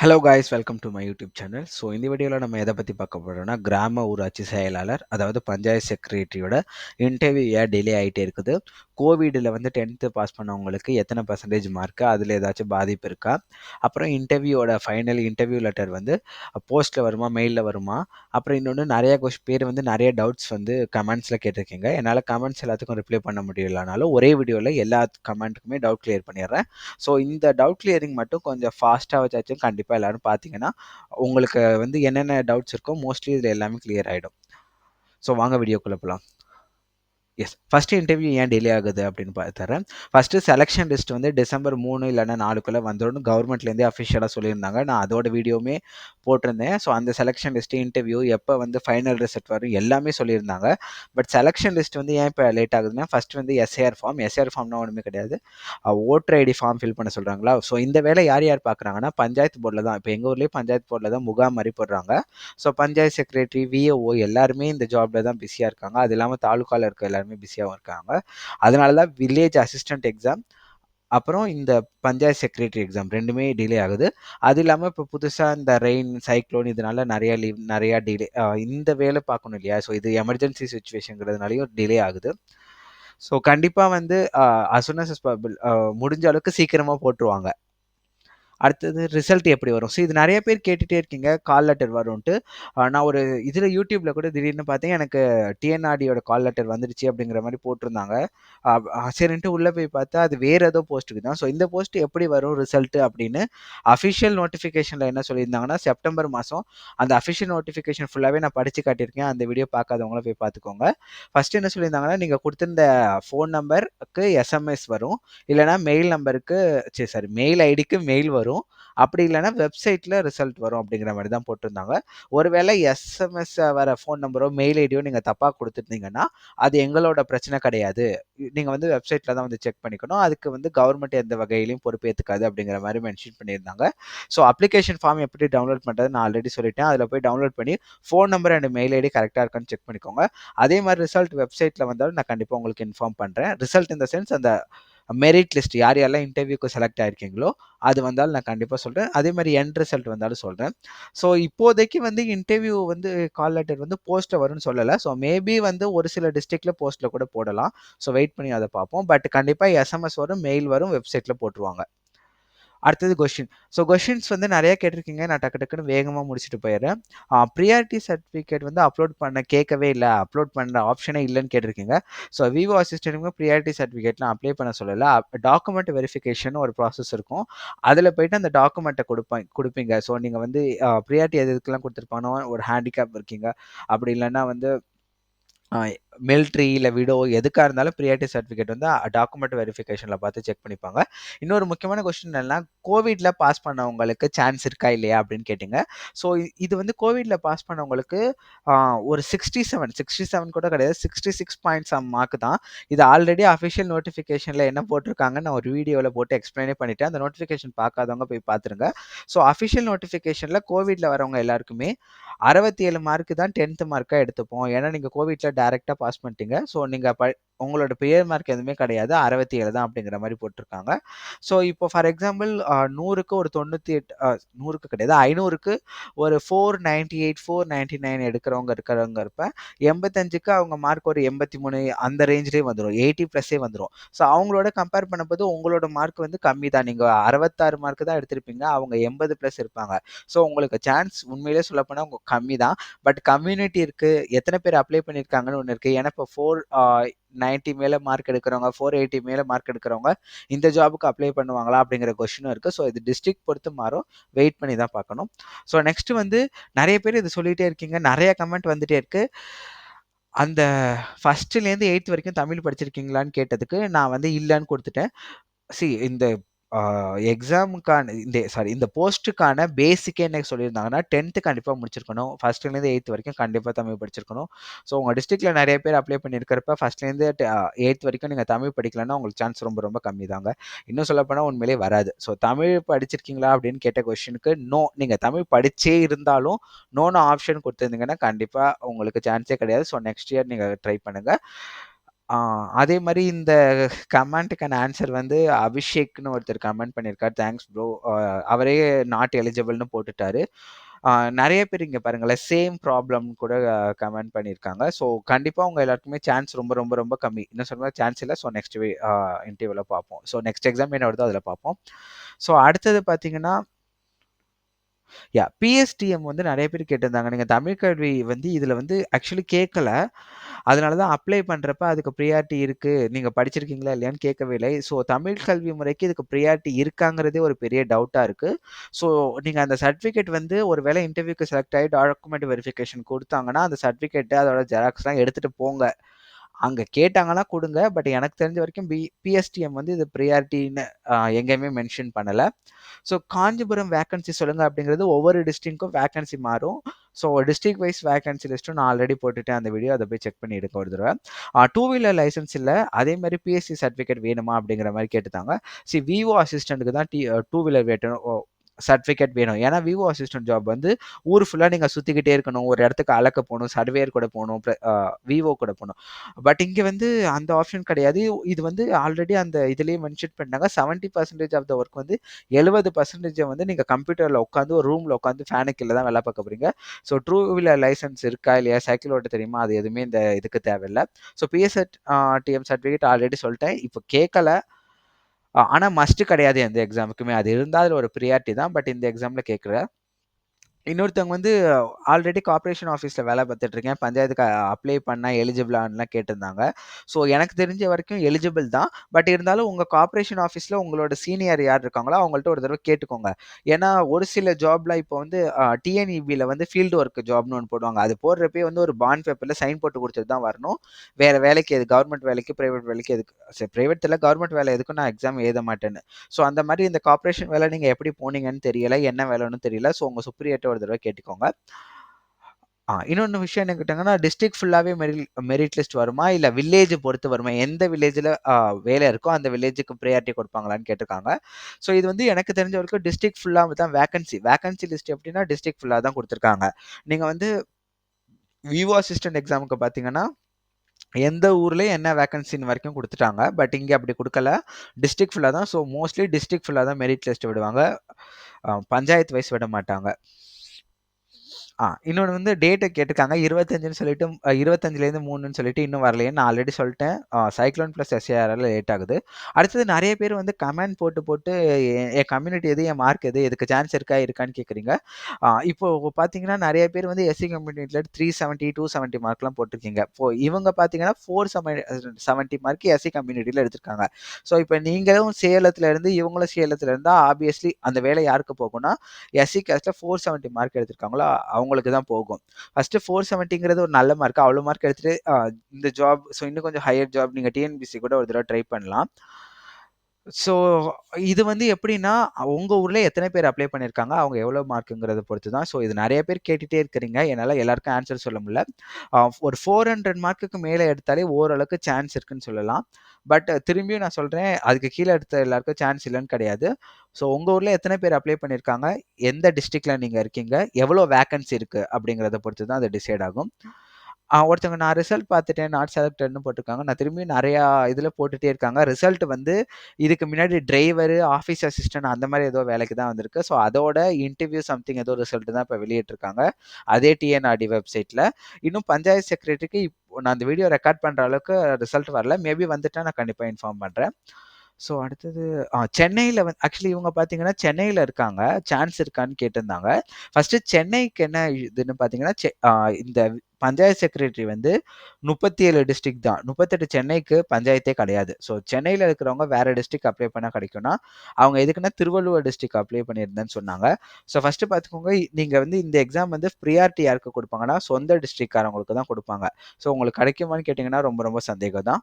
Hello guys welcome to my YouTube channel so இந்த வீடியோவில் நம்ம எதை பற்றி பார்க்க போகிறோம்னா கிராம ஊராட்சி செயலாளர் அதாவது பஞ்சாயத்து செக்ரட்டரியோட இன்டர்வியூ ஏன் டிலே ஆகிட்டே இருக்குது? கோவிடில் வந்து டென்த்து பாஸ் பண்ணவங்களுக்கு எத்தனை பர்சன்டேஜ் மார்க்கு அதில் ஏதாச்சும் பாதிப்பு இருக்கா? அப்புறம் இன்டர்வியூவோட ஃபைனல் இன்டர்வியூ லெட்டர் வந்து போஸ்ட்டில் வருமா மெயிலில் வருமா? அப்புறம் இன்னொன்று நிறைய கொஷ் பேர் வந்து நிறைய டவுட்ஸ் வந்து கமெண்ட்ஸில் கேட்டிருக்கீங்க. என்னால் கமெண்ட்ஸ் எல்லாத்துக்கும் ரிப்ளை பண்ண முடியலனாலும் ஒரே வீடியோவில் எல்லா கமெண்ட்டுக்குமே டவுட் கிளியர் பண்ணிடுறேன். ஸோ இந்த டவுட் கிளியரிங் மட்டும் கொஞ்சம் ஃபாஸ்ட்டாக வச்சாச்சும் கண்டிப்பாக எல்லோரும் பார்த்தீங்கன்னா உங்களுக்கு வந்து என்னென்ன டவுட்ஸ் இருக்கோ மோஸ்ட்லி இதில் எல்லாமே கிளியர் ஆகிடும் ஸோ வாங்க வீடியோக்குள்ளே போகலாம் எஸ் ஃபஸ்ட்டு இன்டர்வியூ ஏன் டிலே ஆகுது அப்படின்னு பார்த்துறேன் ஃபஸ்ட்டு செலெக்ஷன் லிஸ்ட் வந்து டிசம்பர் மூணு இல்லைன்னா நாலுக்குள்ளே வந்துடும் கவர்மெண்ட்லேருந்தே அஃபிஷியலாக சொல்லியிருந்தாங்க. நான் அதோட வீடியோவுமே போட்டிருந்தேன். ஸோ அந்த செலெக்ஷன் லிஸ்ட்டு இன்டர்வியூ எப்போ வந்து ஃபைனல் ரிசல்ட் வரும் எல்லாமே சொல்லியிருந்தாங்க. பட் செலெக்ஷன் லிஸ்ட் வந்து ஏன் இப்போ லேட் ஆகுதுன்னா ஃபஸ்ட் வந்து எஸ்ஏஆர் ஃபார்ம் எஸ்ஏஆர் ஃபார்ம்னா ஒன்றுமே கிடையாது. ஓட்டர் ஐடி ஃபார்ம் ஃபில் பண்ண சொல்கிறாங்களா ஸோ இந்த வேலை யார் யார் பார்க்குறாங்கன்னா பஞ்சாயத்து போர்டில் தான். இப்போ எங்கள் ஊர்லேயே பஞ்சாயத்து போர்டில் தான் முகாம் மாதிரி போடுறாங்க ஸோ பஞ்சாயத்து செக்ரட்டரி விஏஓ எல்லாருமே இந்த ஜாபில் தான் பிஸியாக இருக்காங்க. அது இல்லாமல் தாலுக்காவில் இருக்க எல்லாருமே பிஸியாகவும் இருக்காங்க. அதனால தான் வில்லேஜ் அசிஸ்டன்ட் எக்ஸாம் அப்புறம் இந்த பஞ்சாயத்து செக்ரட்டரி எக்ஸாம் ரெண்டுமே டிலே ஆகுது. அது இல்லாமல் இப்போ புதுசாக இந்த ரெயின் சைக்ளோன் இதனால நிறையா லீவ் நிறையா டிலே இந்த வேலை பார்க்கணும் இல்லையா? ஸோ இது எமர்ஜென்சி சுச்சுவேஷனுங்கிறதுனாலையும் டிலே ஆகுது. ஸோ கண்டிப்பாக வந்து அசுனஸ் முடிஞ்ச அளவுக்கு சீக்கிரமாக போட்டுருவாங்க. அடுத்தது ரிசல்ட் எப்படி வரும்? ஸோ இது நிறைய பேர் கேட்டுகிட்டே இருக்கீங்க. கால் லெட்டர் வரும்ன்ட்டு. நான் ஒரு இதில் யூடியூப்பில் கூட திடீர்னு பார்த்தேன். எனக்கு டிஎன்ஆர்டியோட கால் லெட்டர் வந்துடுச்சு அப்படிங்கிற மாதிரி போட்டிருந்தாங்க. சரின்ட்டு உள்ளே போய் பார்த்தா அது வேறு ஏதோ போஸ்ட்டுக்கு தான். ஸோ இந்த போஸ்ட் எப்படி வரும் ரிசல்ட்டு அப்படின்னு அஃபிஷியல் நோட்டிஃபிகேஷனில் என்ன சொல்லியிருந்தாங்கன்னா செப்டம்பர் மாதம் அந்த அஃபிஷியல் நோட்டிஃபிகேஷன் ஃபுல்லாகவே நான் படித்து காட்டியிருக்கேன். அந்த வீடியோ பார்க்காதவங்கள போய் பார்த்துக்கோங்க. ஃபஸ்ட்டு என்ன சொல்லியிருந்தாங்கன்னா நீங்கள் கொடுத்துருந்த ஃபோன் நம்பருக்கு எஸ்எம்எஸ் வரும். இல்லைனா மெயில் நம்பருக்கு சரி சாரி மெயில் ஐடிக்கு மெயில் வரும். வரும். அப்படி இல்லைன்னா வெப்சைட்டில் ரிசல்ட் வரும் அப்படிங்கிற மாதிரி தான் போட்டிருந்தாங்க. ஒருவேளை எஸ்எம்எஸ் வர ஃபோன் நம்பரோ மெயில் ஐடியோ நீங்கள் தப்பாக கொடுத்துருந்தீங்கன்னா அது எங்களோட பிரச்சனை கிடையாது. நீங்கள் வந்து வெப்சைட்டில் தான் வந்து செக் பண்ணிக்கணும். அதுக்கு வந்து கவர்மெண்ட் எந்த வகையிலையும் பொறுப்பேற்றுக்காது அப்படிங்கிற மாதிரி மென்ஷன் பண்ணியிருந்தாங்க. ஸோ அப்ளிகேஷன் ஃபார்ம் எப்படி டவுன்லோட் பண்ணுறது நான் ஆல்ரெடி சொல்லிட்டேன். அதில் போய் டவுன்லோட் பண்ணி phone number and mail ID கரெக்டாக இருக்கான்னு செக் பண்ணிக்கோங்க. அதே மாதிரி ரிசல்ட் வெப்சைட்டில் வந்தாலும் நான் கண்டிப்பாக உங்களுக்கு இன்ஃபார்ம் பண்ணுறேன் ரிசல்ட் இந்த சென்ஸ் அந்த மெரிட் லிஸ்ட் யார் யாரெல்லாம் இன்டர்வியூக்கு செலக்ட் ஆயிருக்கீங்களோ அது வந்தாலும் நான் கண்டிப்பாக சொல்கிறேன் அதே மாதிரி என் ரிசல்ட் வந்தாலும் சொல்கிறேன் ஸோ இப்போதைக்கு வந்து இன்டர்வியூ வந்து கால் லெட்டர் வந்து போஸ்ட்டில் வரும்னு சொல்லலை. ஸோ மேபி வந்து ஒரு சில டிஸ்ட்ரிக்டில் போஸ்ட்டில் கூட போடலாம். ஸோ வெயிட் பண்ணி அதை பார்ப்போம். பட் கண்டிப்பாக எஸ்எம்எஸ் வரும் மெயில் வரும் வெப்சைட்டில் போட்டுருவாங்க. அடுத்தது கொஷின் ஸோ கொஷின்ஸ் வந்து நிறைய கேட்டிருக்கீங்க. நான் டக்கு டக்குன்னு வேகமாக முடிச்சுட்டு போயிடுறேன். ப்ரியாரிட்டி சர்டிஃபிகேட் வந்து அப்லோட் பண்ண கேட்கவே இல்லை. அப்லோட் பண்ணுற ஆப்ஷனே இல்லைன்னு கேட்டிருக்கீங்க. ஸோ விவோ அசிஸ்டன்ட்டுக்கு ப்ரியாரிட்டி சர்டிஃபிகேட்லாம் அப்ளை பண்ண சொல்லலை. டாக்குமெண்ட் வெரிஃபிகேஷன் ஒரு ப்ராசஸ் இருக்கும். அதில் போயிட்டு அந்த டாக்குமெண்ட்டை கொடுப்பேன் கொடுப்பீங்க. ஸோ நீங்கள் வந்து ப்ரியாரிட்டி எது கொடுத்துருப்பானோ ஒரு ஹேண்டிகேப் இருக்கீங்க. அப்படி இல்லைன்னா வந்து மிலிட்ரி இல்லை விடோ எதுக்காக இருந்தாலும் ப்ரியாரிட்டி சர்டிஃபிகேட் வந்து டாக்குமெண்ட் வெரிஃபிகேஷனில் பார்த்து செக் பண்ணிப்பாங்க. இன்னொரு முக்கியமான கொஸ்டின் என்னன்னா கோவிடில் பாஸ் பண்ணவங்களுக்கு சான்ஸ் இருக்கா இல்லையா அப்படின்னு கேட்டிங்க. ஸோ இது வந்து கோவிடில் பாஸ் பண்ணவங்களுக்கு ஒரு சிக்ஸ்டி செவன் சிக்ஸ்டி செவன் கூட கிடையாது sixty six point some mark தான். இது ஆல்ரெடி அஃபிஷியல் நோட்டிஃபிகேஷனில் என்ன போட்டிருக்காங்கன்னு நான் ஒரு வீடியோவில் போட்டு எக்ஸ்பிளைனே பண்ணிட்டேன். அந்த நோட்டிஃபிகேஷன் பார்க்காதவங்க போய் பார்த்துருங்க. ஸோ அஃபிஷியல் நோட்டிஃபிகேஷனில் கோவிடில் வரவங்க எல்லாருக்குமே அறுபத்தி ஏழு மார்க்கு தான் டென்த்து மார்க்காக எடுத்துப்போம். ஏன்னா நீங்கள் கோவிட்டில் டேரெக்டாக பாஸ் பண்ணிட்டீங்க. ஸோ நீங்கள் ப உங்களோட பெயர் மார்க் எதுவுமே கிடையாது. அறுபத்தி ஏழு தான் அப்படிங்கிற மாதிரி போட்டிருக்காங்க. ஸோ இப்போ ஃபார் எக்ஸாம்பிள் நூறுக்கு ஒரு தொண்ணூற்றி எட்டு நூறுக்கு கிடையாது ஐநூறுக்கு ஒரு four ninety eight four ninety nine எடுக்கிறவங்க இருக்கிறவங்க இருப்ப எண்பத்தஞ்சுக்கு அவங்க மார்க் ஒரு எண்பத்தி மூணு அந்த ரேஞ்சிலே வந்துடும் எயிட்டி ப்ளஸ்ஸே வந்துடும் ஸோ அவங்களோட கம்பேர் பண்ணும்போது உங்களோட மார்க் வந்து கம்மி தான். நீங்கள் அறுபத்தாறு மார்க் தான் எடுத்திருப்பீங்க. அவங்க எண்பது ப்ளஸ் இருப்பாங்க. ஸோ உங்களுக்கு சான்ஸ் உண்மையிலே சொல்லப்போனால் உங்கள் கம்மி தான். பட் கம்யூனிட்டி இருக்குது எத்தனை பேர் அப்ளை பண்ணியிருக்காங்கன்னு ஒன்று இருக்குது ஏன்னா இப்போ ஃபோர் நைன்ட்டி மேலே மார்க் எடுக்கிறவங்க ஃபோர் எயிட்டி மேலே மார்க் எடுக்கிறவங்க இந்த ஜாபுக்கு அப்ளை பண்ணுவாங்களா அப்படிங்கிற கொஷினும் இருக்குது ஸோ இது டிஸ்ட்ரிக்ட் பொறுத்து மாறும். வெயிட் பண்ணி தான் பார்க்கணும். ஸோ நெக்ஸ்ட் வந்து நிறைய பேர் இது சொல்லிகிட்டே இருக்கீங்க. நிறைய கமெண்ட் வந்துகிட்டே இருக்குது அந்த ஃபஸ்ட்டுலேருந்து எயித் வரைக்கும் தமிழ் படிச்சிருக்கீங்களான்னு கேட்டதுக்கு நான் வந்து இல்லைன்னு கொடுத்துட்டேன். சி இந்த எக்ஸாமுக்கான இந்த சாரி இந்த போஸ்ட்டுக்கான பேசிக்கே என்ன சொல்லியிருந்தாங்கன்னா டென்த்து கண்டிப்பாக முடிச்சிருக்கணும். ஃபஸ்ட்லேருந்து எயித் வரைக்கும் கண்டிப்பாக தமிழ் படிச்சிருக்கணும். ஸோ உங்கள் டிஸ்ட்ரிக்டில் நிறைய பேர் அப்ளை பண்ணியிருக்கிறப்ப ஃபஸ்ட்லேருந்து எயித் வரைக்கும் நீங்கள் தமிழ் படிக்கலன்னா உங்களுக்கு சான்ஸ் ரொம்ப ரொம்ப கம்மி தாங்க. இன்னும் சொல்லப்போனால் உண்மையிலே வராது. ஸோ தமிழ் படிச்சிருக்கீங்களா அப்படின்னு கேட்ட கொஷனுக்கு நோ நீங்கள் தமிழ் படித்தே இருந்தாலும் நோன்னு ஆப்ஷன் கொடுத்துருந்தீங்கன்னா கண்டிப்பாக உங்களுக்கு சான்ஸே கிடையாது. ஸோ நெக்ஸ்ட் இயர் நீங்கள் ட்ரை பண்ணுங்கள் ஆ அதே மாரி இந்த கமெண்ட்டுக்கான ஆன்சர் வந்து அபிஷேக்ன்னு ஒருத்தர் கமெண்ட் பண்ணியிருக்காரு. Thanks bro. அ அவரே நாட் எலிஜிபிள்னு போட்டுட்டாரு. நிறைய நெறைய பேர் இங்க பாருங்களேன், சேம் ப்ராப்ளம் கூட கமெண்ட் பண்ணியிருக்காங்க. ஸோ கண்டிப்பா உங்க எல்லாருக்குமே சான்ஸ் ரொம்ப ரொம்ப ரொம்ப கம்மி. இன்னும் சொல்ல சான்ஸ் இல்ல. ஸோ நெக்ஸ்ட் வே அ இன்டர்வியூல பார்ப்போம். ஸோ நெக்ஸ்ட் எக்ஸாம் என்ன வருதோ அதில பார்ப்போம். ஸோ அடுத்தது பார்த்தீங்கன்னா யா பிஎஸ்டிஎம் வந்து நிறைய பேர் கேட்டிருந்தாங்க. நீங்க தமிழ் கல்வி வந்து இதில் வந்து ஆக்சுவலி கேட்கல. அதனால தான் அப்ளை பண்றப்ப அதுக்கு ப்ரியாரிட்டி இருக்கு. நீங்க படிச்சிருக்கீங்களா இல்லையான்னு கேட்கவே இல்லை. ஸோ தமிழ் கல்வி முறைக்கு இதுக்கு ப்ரியாரிட்டி இருக்காங்கிறதே ஒரு பெரிய டவுட்டா இருக்கு. ஸோ நீங்க அந்த சர்டிஃபிகேட் வந்து ஒரு வேலை இன்டர்வியூக்கு செலக்ட் ஆகி டாக்குமெண்ட் வெரிஃபிகேஷன் கொடுத்தாங்கன்னா அந்த சர்டிஃபிகேட் அதோட ஜெராக்ஸ்லாம் எடுத்துட்டு போங்க. அங்கே கேட்டாங்கன்னா கொடுங்க. பட் எனக்கு தெரிஞ்ச வரைக்கும் பி பிஎஸ்டிஎம் வந்து இது ப்ரியாரிட்டின்னு எங்கேயுமே மென்ஷன் பண்ணலை. ஸோ காஞ்சிபுரம் வேக்கன்சி சொல்லுங்கள் அப்படிங்கிறது ஒவ்வொரு டிஸ்ட்ரிக்ட்க்கும் வேக்கன்சி மாறும். ஸோ டிஸ்ட்ரிக் வைஸ் வேக்கன்சி லிஸ்ட்டும் நான் ஆல்ரெடி போட்டுட்டேன் அந்த வீடியோ. அதை போய் செக் பண்ணி எடுக்க ஒரு தடவை. டூ வீலர் லைசென்ஸ் இல்லை. அதே மாதிரி பிஎஸ்சி சர்டிஃபிகேட் வேணுமா அப்படிங்கிற மாதிரி கேட்டுட்டாங்க சி விவோ அசிஸ்டண்ட்டுக்கு தான் டி டூ வீலர் வேட்டணும். ஓ சர்டிஃபிகேட் வேணும். ஏன்னா விவோ அசிஸ்டன்ட் ஜாப் வந்து ஊர் ஃபுல்லாக நீங்கள் சுற்றிக்கிட்டே இருக்கணும். ஒரு இடத்துக்கு அளக்க போகணும் சர்வேயர் கூட போகணும் ப்ர விவோ கூட போகணும் பட் இங்கே வந்து அந்த ஆப்ஷன் கிடையாது. இது வந்து ஆல்ரெடி அந்த இதுலேயே மென்ஷன் பண்ணாங்க. 70% ஆஃப் த ஒர்க் வந்து 70% வந்து நீங்கள் கம்ப்யூட்டரில் உட்காந்து ஒரு ரூமில் உட்காந்து ஃபேனுக்கு இல்லை தான் வேலை பார்க்க போகிறீங்க ஸோ டூ வீலர் லைசென்ஸ் இருக்கா இல்லையா? சைக்கிள் ஓட்ட தெரியுமா? அது எதுவுமே இந்த இதுக்கு தேவையில்ல. ஸோ பிஎஸ்எட் டிஎம் சர்டிஃபிகேட் ஆல்ரெடி சொல்லிட்டேன் இப்போ கேட்கல. ஆனால் மஸ்ட்டு கிடையாது எந்த எக்ஸாமுக்குமே. அது இருந்தால் அதில் ஒரு ப்ரியாரிட்டி தான். பட் இந்த எக்ஸாமில் கேட்கல. இன்னொருத்தவங்க வந்து ஆல்ரெடி கார்ப்பரேஷன் ஆஃபீஸில் வேலை பார்த்துட்டு இருக்கேன். பஞ்சாயத்துக்கு அப்ளை பண்ணால் எலிஜிபிளான்லாம் கேட்டிருந்தாங்க. ஸோ எனக்கு தெரிஞ்ச வரைக்கும் எலிஜிபிள் தான். பட் இருந்தாலும் உங்கள் கார்ப்பரேஷன் ஆஃபீஸில் உங்களோட சீனியர் யார் இருக்காங்களோ அவங்கள்ட்ட ஒரு தடவை கேட்டுக்கோங்க. ஏன்னா ஒரு சில ஜாப்ல இப்போ வந்து டிஎன்இபியில் வந்து ஃபீல்டு ஒர்க் ஜாப்னு ஒன்று போடுவாங்க. அது போடுறப்பே வந்து ஒரு பாண்ட் பேப்பரில் சைன் போட்டு கொடுத்துட்டு தான் வரணும். வேறு வேலைக்கு எது கவர்மெண்ட் வேலைக்கு, ப்ரைவேட் வேலைக்கு எதுக்கு சரி ப்ரைவேட் இல்ல கவர்மெண்ட் வேலை எதுக்கும் நான் எக்ஸாம் எழுத மாட்டேன்னு. ஸோ அந்த மாதிரி இந்த கார்ப்பரேஷன் வேலை நீங்கள் எப்படி போனீங்கன்னு தெரியல. என்ன வேலைன்னு தெரியல. ஸோ உங்கள் சுப்ரியேட்டை ஒரு தடவை கேட்டுக்கோங்க. இன்னொன்று விஷயம் என்ன கேட்டாங்கன்னா, டிஸ்ட்ரிக்ட் ஃபுல்லாகவே மெரி மெரிட் லிஸ்ட் வருமா? இல்லை வில்லேஜ் பொறுத்து வருமா? எந்த வில்லேஜில் வேலை இருக்கோ அந்த வில்லேஜுக்கு ப்ரியாரிட்டி கொடுப்பாங்களான்னு கேட்டிருக்காங்க. ஸோ இது வந்து எனக்கு தெரிஞ்ச வரைக்கும் டிஸ்ட்ரிக்ட் ஃபுல்லாக தான் வேகன்சி வேக்கன்சி லிஸ்ட் எப்படின்னா டிஸ்ட்ரிக்ட் ஃபுல்லாக தான் கொடுத்துருக்காங்க நீங்கள் வந்து விவோ அசிஸ்டன்ட் எக்ஸாமுக்கு பார்த்தீங்கன்னா, எந்த ஊர்லேயும் என்ன வேக்கன்சின்னு வரைக்கும் கொடுத்துட்டாங்க பட் இங்கே அப்படி கொடுக்கல டிஸ்ட்ரிக்ட் ஃபுல்லாக தான். ஸோ மோஸ்ட்லி டிஸ்ட்ரிக்ட் ஃபுல்லாக தான் மெரிட் லிஸ்ட் விடுவாங்க. பஞ்சாயத்து வைஸ் விட மாட்டாங்க. ஆ இன்னொன்னு வந்து டேட்ட கேட்டிருக்காங்க. 25ன்னு சொல்லிட்டு அ 25லேருந்து 3ன்னு சொல்லிட்டு இன்னும் வரலையேன்னு நான் ஆல்ரெடி சொல்ட்டேன். அ சைக்ளோன் ப்ளஸ் எஸ்ஏஆர்ஆர்ல லேட் ஆகுது. அடுத்தது நெறைய பேர் வந்து கமெண்ட் போட்டு போட்டு எ என் கம்யூனிட்டி எது? என் மார்க் எது? இதுக்கு சான்ஸ் இருக்கா? இருக்கான்னு கேட்குறீங்க. ஆ இப்போ பார்த்தீங்கன்னா நெறைய பேர் வந்து எஸ்சி கம்யூனிட்டில 370, 270 மார்க்லாம் போட்டிருக்கீங்க. இப்போ இவங்க பார்த்தீங்கன்னா 470 மார்க் எஸ்சி கம்யூனிட்டில எடுத்திருக்காங்க. ஸோ இப்போ நீங்களும் சேலத்துல இருந்து இவங்களும் சேலத்துலருந்தா ஆப்வியஸ்லி அந்த வேலை யாருக்கு போகும்னா, எஸ்சி காஸ்ட்ல 470 மார்க் எடுத்திருக்காங்களோ அவங்களுக்கு தான் போகும். ஃபஸ்ட்டு ஃபோர் செவன்ட்டிங்கிறது ஒரு நல்ல மார்க். அவ்வளோ மார்க் எடுத்துட்டு இந்த ஜாப் ஸோ இன்னும் கொஞ்சம் ஹையர் ஜாப் நீங்கள் டிஎன்பிசி கூட ஒரு தடவை ட்ரை பண்ணலாம். ஸோ இது வந்து எப்படின்னா, உங்க ஊர்ல எத்தனை பேர் அப்ளை பண்ணியிருக்காங்க? அவங்க எவ்வளோ மார்க்குங்கிறத பொறுத்து தான். ஸோ இது நெறைய பேர் கேட்டுட்டே இருக்கிறீங்க. என்னால எல்லாருக்கும் ஆன்சர் சொல்ல முடியல. அ ஒரு 400 மார்க்குக்கு மேல எடுத்தாலே ஓரளவுக்கு சான்ஸ் இருக்குன்னு சொல்லலாம். பட் திரும்பியும் நான் சொல்றேன், அதுக்கு கீழ எடுத்த எல்லாருக்கும் சான்ஸ் இல்லன்னு கிடையாது. ஸோ உங்க ஊர்ல எத்தனை பேர் அப்ளை பண்ணியிருக்காங்க? எந்த டிஸ்ட்ரிக்ட்ல நீங்க இருக்கீங்க? எவ்வளோ வேக்கன்சி இருக்கு? அப்படிங்கிறத பொறுத்து தான் அது டிசைட் ஆகும். ஒருத்தவங்க நான் ரிசல்ட் பார்த்துட்டேன். நாட் செலக்டட்னு போட்டிருக்காங்க. நான் திரும்பியும் நிறையா இதில் போட்டுகிட்டே இருக்காங்க. ரிசல்ட் வந்து இதுக்கு முன்னாடி டிரைவரு, ஆஃபீஸ் அசிஸ்டன்ட் அந்த மாதிரி ஏதோ வேலைக்கு தான் வந்திருக்கு. ஸோ அதோட இன்டர்வியூ சம்திங் ஏதோ ரிசல்ட் தான் இப்போ வெளியிட்டிருக்காங்க. அதே டிஎன்ஆர்டி வெப்சைட்டில் இன்னும் பஞ்சாயத்து செக்ரட்டரிக்கு இப்போ நான் அந்த வீடியோ ரெக்கார்ட் பண்ணுற அளவுக்கு ரிசல்ட் வரல. மேபி வந்துட்டா நான் கண்டிப்பாக இன்ஃபார்ம் பண்ணுறேன் ஸோ அடுத்தது ஆ சென்னையில வந்து ஆக்சுவலி இவங்க பார்த்தீங்கன்னா, சென்னையில் இருக்காங்க. சான்ஸ் இருக்கான்னு கேட்டிருந்தாங்க. ஃபர்ஸ்ட்டு சென்னைக்கு என்ன இதுன்னு பார்த்தீங்கன்னா, செ இந்த பஞ்சாயத்து செக்ரட்டரி வந்து முப்பத்தி ஏழு டிஸ்ட்ரிக் தான். 38 சென்னைக்கு பஞ்சாயத்தே கிடையாது. ஸோ சென்னையில் இருக்கிறவங்க வேறு டிஸ்ட்ரிக் அப்ளை பண்ணால் கிடைக்கும்னா, அவங்க எதுக்குன்னா திருவள்ளுவர் டிஸ்ட்ரிக் அப்ளை பண்ணியிருந்தேன்னு சொன்னாங்க. ஸோ ஃபர்ஸ்ட்டு பார்த்துக்கோங்க, நீங்கள் வந்து இந்த எக்ஸாம் வந்து ப்ரியாரிட்டி யாருக்கு கொடுப்பாங்கன்னா சொந்த டிஸ்ட்ரிக்ட்காரங்களுக்கு தான் கொடுப்பாங்க ஸோ உங்களுக்கு கிடைக்குமான்னு கேட்டிங்கன்னா ரொம்ப ரொம்ப சந்தேகம் தான்.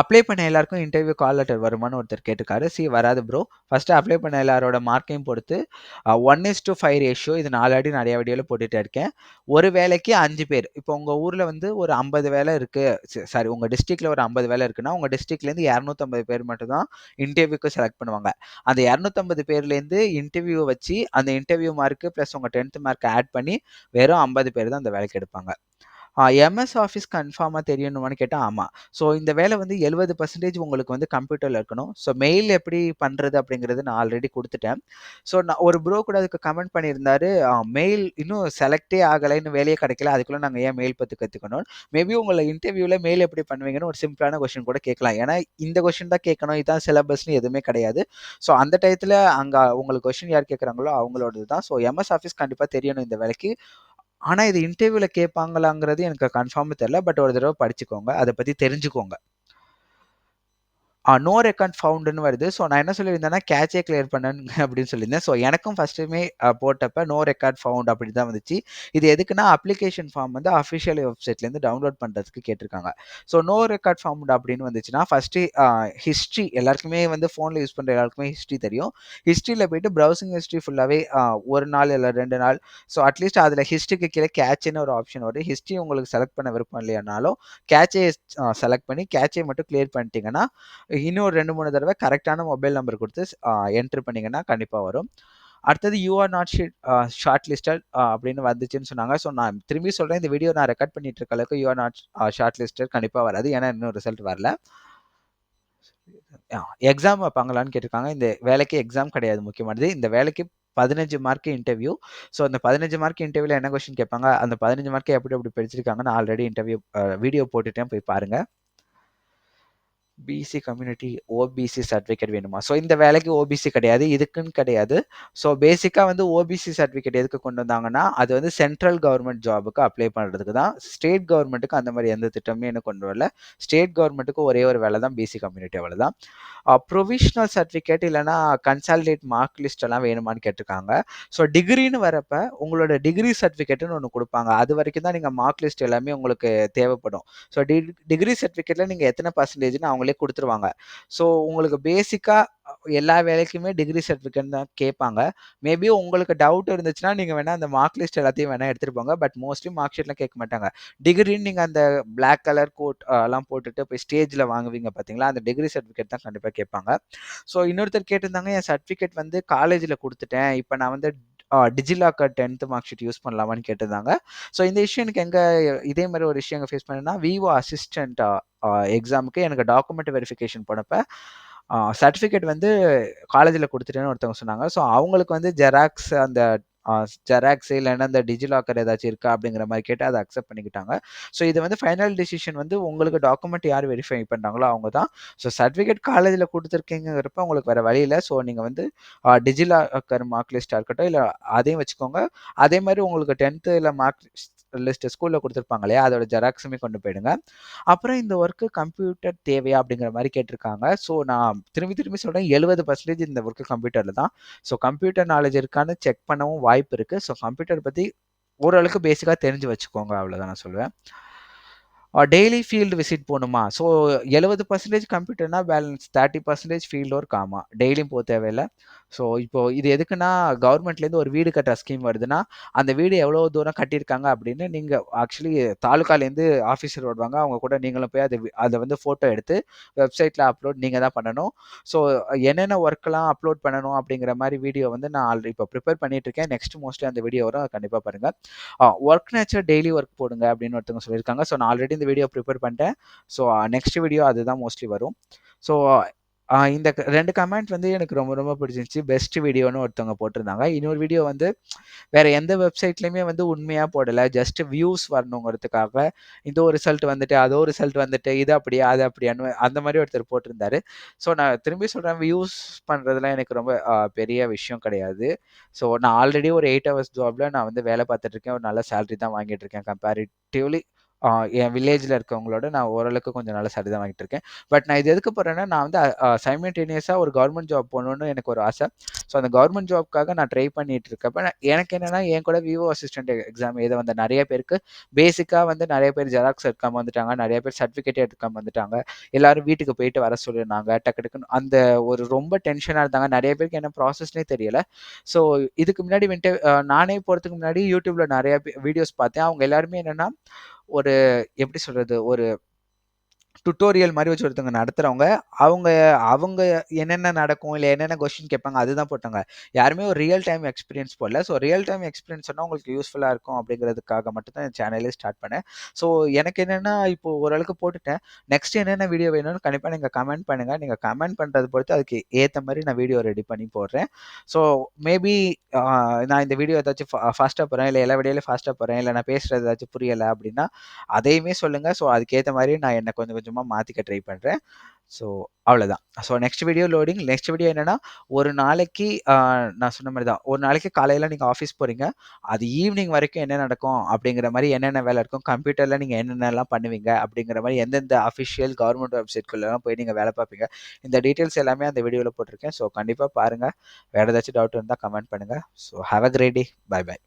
அப்ளை பண்ண எல்லாருக்கும் இன்டர்வியூ கால் லெட்டர் வருமான்னு ஒருத்தர் கேட்டிருக்காரு. சி வராது ப்ரோ. ஃபஸ்ட்டு அப்ளை பண்ண எல்லாரோட மார்க்கையும் பொறுத்து one is to five ratio இது நாலாடி ஆல்ரெடி நெறைய போட்டுகிட்டே இருக்கேன். ஒரு வேலைக்கு அஞ்சு பேர். இப்போ உங்கள் ஊரில் வந்து ஒரு 50 வேலை இருக்குது சாரி உங்கள் டிஸ்ட்ரிக்டில் ஒரு 50 வேலை இருக்குன்னா, உங்கள் டிஸ்ட்ரிக்ட்லேருந்து 250 பேர் மட்டும் தான் இன்டர்வியூக்கு செலக்ட் பண்ணுவாங்க. அந்த 250 பேர்லேருந்து இன்டர்வியூ வச்சு, அந்த இன்டர்வியூ மார்க்கு ப்ளஸ் உங்கள் டென்த்து மார்க் ஆட் பண்ணி வெறும் 50 பேர் தான் அந்த வேலைக்கு எடுப்பாங்க. எம்எஸ் ஆஃபீஸ் கன்ஃபார்மாக தெரியணுமான்னு கேட்டால் ஆமாம் ஸோ இந்த வேலை வந்து 70% உங்களுக்கு வந்து கம்ப்யூட்டரில் இருக்கணும். ஸோ மெயில் எப்படி பண்ணுறது அப்படிங்கிறது நான் ஆல்ரெடி கொடுத்துட்டேன் ஸோ நான் ஒரு ப்ரோ கூட அதுக்கு கமெண்ட் பண்ணியிருந்தாரு. மெயில் இன்னும் செலக்ட்டே ஆகலைன்னு இன்னும் வேலையே கிடைக்கல. அதுக்குள்ளே நாங்கள் ஏன் மெயில் பற்றி கற்றுக்கணும் மேபி உங்களை இன்டர்வியூவில் மெயில் எப்படி பண்ணுவீங்கன்னு ஒரு சிம்பிளான கொஷின் கூட கேட்கலாம். ஏன்னா இந்த கொஷின் தான் கேட்கணும். இதுதான் சிலபஸ்னு எதுவுமே கிடையாது. ஸோ அந்த டயத்தில் அங்கே உங்களுக்கு கொஷின் யார் கேட்குறாங்களோ அவங்களோடது தான். ஸோ எம்எஸ் ஆஃபீஸ் கண்டிப்பாக தெரியணும் இந்த வேலைக்கு. ஆனால் இது இன்டர்வியூவில் கேட்பாங்களாங்கிறது எனக்கு கன்ஃபார்மாக தெரியல. பட் ஒரு தடவை படிச்சுக்கோங்க. அதை பற்றி தெரிஞ்சுக்கோங்க. நோ ரெக்கார்ட் ஃபவுண்டுன்னு வருது. ஸோ நான் என்ன சொல்லியிருந்தேன்னா, கேட்சே கிளியர் பண்ணுங்க அப்படின்னு சொல்லியிருந்தேன். ஸோ எனக்கும் ஃபர்ஸ்ட்டுமே அ போட்டப்ப நோ ரெக்கார்ட் ஃபவுண்ட் அப்படி தான் வந்துச்சு. இது எதுக்குன்னா, அப்ளிகேஷன் ஃபார்ம் வந்து அஃபிஷியல் வெப்சைட்லேருந்து டவுன்லோட் பண்ணுறதுக்கு கேட்டிருக்காங்க. ஸோ நோ ரெக்கார்ட் ஃபவுண்ட் அப்படின்னு வந்துச்சுன்னா, ஃபஸ்ட்டு ஹிஸ்ட்ரி எல்லாருக்குமே வந்து ஃபோனில் யூஸ் பண்ணுற எல்லாருக்குமே ஹிஸ்ட்ரி தெரியும். ஹிஸ்ட்ரியில் போயிட்டு ப்ரௌசிங் ஹிஸ்ட்ரி ஃபுல்லாகவே ஒரு நாள் இல்லை ரெண்டு நாள் ஸோ அட்லீஸ்ட் அதில் ஹிஸ்ட்ரிக்கு கீழே கேட்ச்ன்னு ஒரு ஆப்ஷன் வரும். ஹிஸ்ட்ரி உங்களுக்கு செலக்ட் பண்ண விருப்பம் இல்லையானாலும், கேட்சே செலக்ட் பண்ணி கேட்சே மட்டும் கிளியர் பண்ணிட்டீங்கன்னா, இன்னும் ஒரு 2, 3 தடவ கரெக்ட்டான மொபைல் நம்பர் கொடுத்து என்ட்ரு பண்ணிங்கன்னா கண்டிப்பாக பண்ணீங்கன்னா வரும். அடுத்தது you are not sheet shortlisted அப்படின்னு வந்துச்சுன்னு சொன்னாங்க. ஸோ நான் திரும்பி சொல்கிறேன் இந்த வீடியோ நான் ரெக்கார்ட் பண்ணிட்டு இருக்க அளவுக்கு you are not shortlisted கண்டிப்பாக வராது. ஏன்னா இன்னும் ரிசல்ட் வரல. எக்ஸாம் வைப்பாங்களான்னு கேட்டிருக்காங்க. இந்த வேலைக்கு எக்ஸாம் கிடையாது முக்கியமானது. இந்த வேலைக்கு 15 மார்க் இன்டர்வியூ. ஸோ அந்த 15 மார்க் இன்டர்வியூவில் என்ன கொஸ்டின் கேட்பாங்க, அந்த பதினஞ்சு மார்க்கை எப்படி எப்படி படிச்சிருக்காங்கன்னு ஆல்ரெடி இன்டர்வியூ வீடியோ போட்டுட்டேன். போய் பாருங்க. பிசி கம்யூனிட்டி ஓபிசி சர்டிஃபிகேட் வேணுமா? ஸோ இந்த வேலைக்கு ஓபிசி கிடையாது. இதுக்குன்னு கிடையாது. ஸோ பேசிக்காக வந்து ஓபிசி சர்டிஃபிகேட் எதுக்கு கொண்டு வந்தாங்கன்னா, அது வந்து சென்ட்ரல் கவர்மெண்ட் ஜாபுக்கு அப்ளை பண்ணுறதுக்கு தான். ஸ்டேட் கவர்மெண்ட்டுக்கு அந்த மாதிரி எந்த திட்டமே இன்னும் கொண்டு வரல. ஸ்டேட் கவர்மெண்ட்டுக்கு ஒரே ஒரு வேலை தான் பிசி கம்யூனிட்டி அவ்வளோ தான் ப்ரொவிஷனல் சர்டிஃபிகேட் இல்லைனா கன்சாலிடேட் மார்க் லிஸ்ட் எல்லாம் வேணுமான்னு கேட்டிருக்காங்க. ஸோ டிகிரின்னு வரப்ப உங்களோட டிகிரி சர்டிஃபிகேட்டுன்னு ஒன்று கொடுப்பாங்க அது வரைக்கும் தான் நீங்கள் மார்க் லிஸ்ட் எல்லாமே உங்களுக்கு தேவைப்படும். ஸோ டி டிகிரி சர்டிஃபிகேட்டில் நீங்கள் எத்தனை பர்சன்டேஜ்னு அவங்களே கொடுத்துருவாங்க ஸோ உங்களுக்கு பேசிக்காக எல்லா வேலைக்குமே டிகிரி சர்டிஃபிகேட் தான் கேட்பாங்க. மேபி உங்களுக்கு டவுட் இருந்துச்சுன்னா, நீங்கள் வேணால் அந்த மார்க் லிஸ்ட் எல்லாத்தையும் வேணால் எடுத்துகிட்டு போங்க. பட் மோஸ்ட்லி மார்க் ஷீட்லாம் கேட்க மாட்டாங்க. டிகிரின்னு நீங்கள் அந்த பிளாக் கலர் கோட் எல்லாம் போட்டுட்டு போய் ஸ்டேஜில் வாங்குவீங்க பார்த்தீங்களா, அந்த டிகிரி சர்டிஃபிகேட் தான் கண்டிப்பாக கேட்பாங்க. ஸோ இன்னொருத்தர் கேட்டிருந்தாங்க, என் சர்டிஃபிகேட் வந்து காலேஜில் கொடுத்துட்டேன் இப்போ நான் வந்து டிஜிலாக்கர் 10த் மார்க் ஷீட் யூஸ் பண்ணலாமான்னு கேட்டிருந்தாங்க. ஸோ இந்த இஷ்யூ எனக்கு எங்கே இதே மாதிரி ஒரு இஷ்யூ எங்கே ஃபேஸ் பண்ணேன்னா, விவோ அசிஸ்டன்ட் எக்ஸாமுக்கு எனக்கு டாக்குமெண்ட் வெரிஃபிகேஷன் போனப்ப, சர்டிஃபிகேட் வந்து காலேஜில் கொடுத்துட்டேன்னு ஒருத்தவங்க சொன்னாங்க. ஸோ அவங்களுக்கு வந்து ஜெராக்ஸ் அந்த ஜெராக்ஸ் இல்லைன்னா அந்த டிஜிலாக்கர் ஏதாச்சும் இருக்கா அப்படிங்கிற மாதிரி கேட்டு அதை அக்செப்ட் பண்ணிக்கிட்டாங்க. ஸோ இது வந்து ஃபைனல் டிசிஷன் வந்து உங்களுக்கு டாக்குமெண்ட் யார் வெரிஃபை பண்ணுறாங்களோ அவங்க தான். ஸோ சர்டிஃபிகேட் காலேஜில் கொடுத்துருக்கீங்கிறப்ப உங்களுக்கு வேறு வழியில் ஸோ நீங்கள் வந்து டிஜிலாக்கர் மார்க் லிஸ்ட்டாக இருக்கட்டும், இல்லை அதையும் வச்சுக்கோங்க. அதே மாதிரி உங்களுக்கு 10த்ல மார்க் லிஸ்ட் ஸ்கூலில் கொடுத்துருப்பாங்க இல்லையா, அதோட ஜெராக்ஸுமே கொண்டு போயிடுங்க. அப்புறம் இந்த ஒர்க்கு கம்ப்யூட்டர் தேவையா? அப்படிங்கிற மாதிரி கேட்டிருக்காங்க. ஸோ நான் திரும்பி திரும்பி சொல்கிறேன் எழுபது பர்சன்டேஜ் இந்த ஒர்க்கு கம்ப்யூட்டரில் தான். ஸோ கம்ப்யூட்டர் நாலேஜ் இருக்கான்னு செக் பண்ணவும் வாய்ப்பு இருக்குது ஸோ கம்ப்யூட்டர் பற்றி ஓரளவுக்கு பேசிக்காக தெரிஞ்சு வச்சுக்கோங்க. அவ்வளோதான் நான் சொல்லுவேன். டெய்லி ஃபீல்டு விசிட் போணுமா? ஸோ 70% கம்ப்யூட்டர்னா பேலன்ஸ் 30% ஃபீல்ட் ஒர்க் டெய்லியும் போக தேவையில்லை ஸோ இப்போ இது எதுக்குன்னா, கவர்மெண்ட்லேருந்து ஒரு வீடு கட்டுற ஸ்கீம் வருதுன்னா, அந்த வீடு எவ்வளோ தூரம் கட்டியிருக்காங்க அப்படின்னு நீங்கள் ஆக்சுவலி தாலுக்காலேருந்து ஆஃபீஸர் வருவாங்க. அவங்க கூட நீங்களும் போய் அதை அதை வந்து ஃபோட்டோ எடுத்து வெப்சைட்டில் அப்லோட் நீங்கள் தான் பண்ணணும். ஸோ என்னென்ன ஒர்க்லாம் அப்லோட் பண்ணணும் அப்படிங்கிற மாதிரி வீடியோ வந்து நான் ஆல்ரெடி இப்போ ப்ரிப்பேர் பண்ணிகிட்ருக்கேன் இருக்கேன். நெக்ஸ்ட் மோஸ்ட்லி அந்த வீடியோ வரும். கண்டிப்பாக பாருங்கள் ஒர்க் நேச்சர் டெய்லி ஒர்க் போடுங்க அப்படின்னு ஒருத்தவங்க சொல்லியிருக்காங்க. ஸோ நான் ஆல்ரெடி இந்த வீடியோ ப்ரிப்பேர் பண்ணிட்டேன். ஸோ நெக்ஸ்ட் வீடியோ அதுதான் மோஸ்ட்லி வரும். ஸோ அ இந்த 2 கமெண்ட் வந்து எனக்கு ரொம்ப ரொம்ப பிடிச்சிருந்துச்சு. பெஸ்ட் வீடியோன்னு ஒருத்தவங்க போட்டிருந்தாங்க. இன்னொரு வீடியோ வந்து வேற எந்த வெப்சைட்லயுமே வந்து உண்மையா போடல. ஜஸ்ட் வியூஸ் வரணுங்கிறதுக்காக, இந்த ஒரு ரிசல்ட் வந்துட்டு, அதோ ரிசல்ட் வந்துட்டு, இது அப்படியா? அது அப்படியான்னு அந்த மாரி ஒருத்தர் போட்டிருந்தாரு. ஸோ நான் திரும்பி சொல்றேன் வியூஸ் பண்றதெல்லாம் எனக்கு ரொம்ப அ பெரிய விஷயம் கிடையாது. ஸோ நான் ஆல்ரெடி ஒரு 8 ஹவர்ஸ் ஜாப்ல நான் வந்து வேலை பார்த்துட்டு இருக்கேன். ஒரு நல்ல சேலரி தான் வாங்கிட்டு இருக்கேன். கம்பேரிட்டிவ்லி என் வில்லேஜில் இருக்கவங்களோட நான் ஓரளவுக்கு கொஞ்சம் நல்ல சரிதான் வாங்கிட்டு இருக்கேன். பட் நான் இது எதுக்கு போகிறேன்னா நான் வந்து சைமில்டேனியஸாக ஒரு கவர்மெண்ட் ஜாப் போகணுன்னு எனக்கு ஒரு ஆசை. ஸோ அந்த கவர்மெண்ட் ஜாப்க்காக நான் ட்ரை பண்ணிட்டு இருக்கப்ப, எனக்கு என்னன்னா என் கூட விவோ அசிஸ்டன்ட் எக்ஸாம் இதை வந்த நிறைய பேருக்கு பேசிக்காக வந்து நிறைய பேர் ஜெராக்ஸ் எடுக்காமல் வந்துட்டாங்க. நிறைய பேர் சர்டிஃபிகேட் எடுக்காம வந்துட்டாங்க. எல்லாரும் வீட்டுக்கு போயிட்டு வர சொல்லியிருந்தாங்க. டக்கு டக்குன்னு அந்த ஒரு ரொம்ப டென்ஷனாக இருந்தாங்க. நிறைய பேருக்கு என்ன ப்ராசஸ்னே தெரியல. ஸோ இதுக்கு முன்னாடி வந்துட்டு நானே போகிறதுக்கு முன்னாடி யூடியூப்ல நிறைய வீடியோஸ் பார்த்தேன். அவங்க எல்லாருமே என்னன்னா, ஒரு எப்படி சொல்கிறது ஒரு டுட்டோரியல் மாதிரி வச்சு ஒருத்தவங்க நடத்துகிறவங்க அவங்க அவங்க என்னென்ன நடக்கும் இல்லை என்னென்ன கொஸ்டின் கேட்பாங்க அதுதான் போட்டாங்க. யாருமே ஒரு ரியல் டைம் எக்ஸ்பீரியன்ஸ் போடல. ஸோ ரியல் டைம் எக்ஸ்பீரியன்ஸ் சொன்னால் உங்களுக்கு யூஸ்ஃபுல்லாக இருக்கும் அப்படிங்கிறதுக்காக மட்டும் தான் சேனலே ஸ்டார்ட் பண்ணேன். ஸோ எனக்கு என்னென்னா இப்போ ஓரளவுக்கு போட்டுட்டேன். நெக்ஸ்ட் என்னென்ன வீடியோ வேணும்னு கண்டிப்பாக நீங்கள் கமெண்ட் பண்ணுங்கள் நீங்கள் கமெண்ட் பண்ணுறது பொறுத்து அதுக்கு ஏற்ற மாதிரி நான் வீடியோ ரெடி பண்ணி போடுறேன். ஸோ மேபி நான் இந்த வீடியோ ஏதாச்சும் ஃபாஸ்ட்டாக போகிறேன் இல்லை எல்லா வீடியோலையும் ஃபாஸ்ட்டாக போகிறேன் இல்லை நான் பேசுகிறது ஏதாச்சும் புரியலை அப்படின்னா அதையுமே சொல்லுங்கள் ஸோ அதுக்கேற்ற மாதிரி நான் என்னை கொஞ்சம் கொஞ்சமாக மாற்றிக்க ட்ரை பண்ணுறேன் ஸோ அவ்வளோதான் so next video loading next video என்னென்னா ஒரு நாளைக்கு நான் சொன்ன மாதிரி தான் ஒரு நாளைக்கு காலையில் நீங்கள் ஆஃபீஸ் போகிறீங்க அது ஈவினிங் வரைக்கும் என்ன நடக்கும் அப்படிங்கிற மாதிரி என்னென்ன வேலை இருக்கும் கம்ப்யூட்டரில் நீங்கள் என்னென்னலாம் பண்ணுவீங்க அப்படிங்கிற மாதிரி எந்தெந்த அஃபிஷியல் கவர்மெண்ட் வெப்சைட்குள்ளெல்லாம் போய் நீங்கள் வேலை பார்ப்பீங்க. இந்த டீட்டெயில்ஸ் எல்லாமே அந்த வீடியோவில் போட்டிருக்கேன். ஸோ கண்டிப்பாக பாருங்கள் வேறு ஏதாச்சும் டவுட் இருந்தால் கமெண்ட் பண்ணுங்கள் so have a great day bye bye